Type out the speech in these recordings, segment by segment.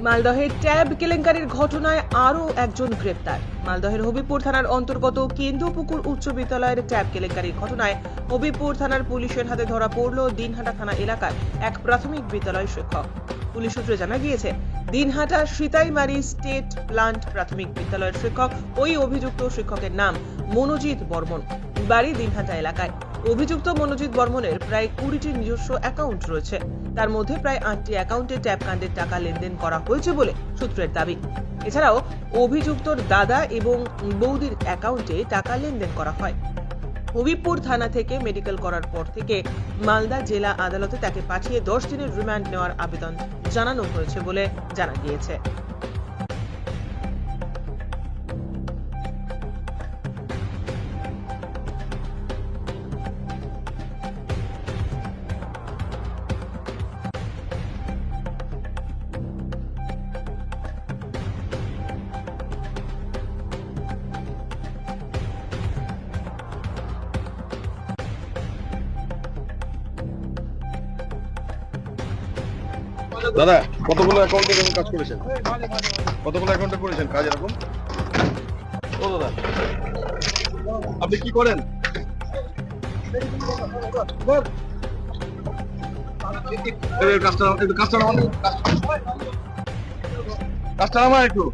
মালদহের ট্যাব কেলেঙ্কারির ঘটনায় আরও একজন গ্রেপ্তার। মালদহের হবিপুর থানার অন্তর্গত কেন্দ্রপুকুর উচ্চ বিদ্যালয়ের ট্যাব কেলেঙ্কারির ঘটনায় হবিপুর থানার পুলিশের হাতে ধরা পড়ল দিনহাটা থানা এলাকার এক প্রাথমিক বিদ্যালয় শিক্ষক। পুলিশ সূত্রে জানা গিয়েছে, দিনহাটা সিতাইমারি স্টেট প্লান্ট প্রাথমিক বিদ্যালয়ের শিক্ষক, ওই অভিযুক্ত শিক্ষকের নাম মনোজিৎ বর্মন। বাড়ি দিনহাটা এলাকায়। অভিযুক্ত মনোজিৎ বর্মনের প্রায় কুড়িটি নিজস্ব অ্যাকাউন্ট রয়েছে। তার মধ্যে প্রায় আটটি অ্যাকাউন্টে ট্যাপ কাণ্ডের টাকা লেনদেন করা হয়েছে বলে সূত্রের দাবি। এছাড়াও, অভিযুক্তর দাদা এবং বৌদির অ্যাকাউন্টে টাকা লেনদেন করা হয়। হবিবপুর থানা থেকে মেডিকেল করার পর থেকে মালদা জেলা আদালতে তাকে পাঠিয়ে দশ দিনের রিমান্ড নেওয়ার আবেদন জানানো হয়েছে বলে জানা গিয়েছে। দাদা কতগুলো অ্যাকাউন্টে এরকম কাজ করেছেন? কতগুলো অ্যাকাউন্টে করেছেন কাজ এরকম? ও দাদা আপনি কি করেন? কাজটা একটু কাজটা কাজটা নামান একটু।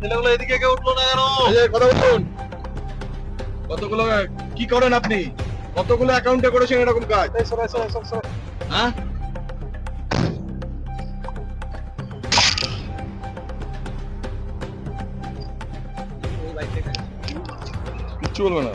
ছেলেগুলো এদিকে কেউ উঠল না কেন? এই যে কথা বলুন। কতগুলো কি করেন আপনি? কতগুলো অ্যাকাউন্টে করেছেন এরকম কাজ? হ্যাঁ? কিচ্ছু বলবে না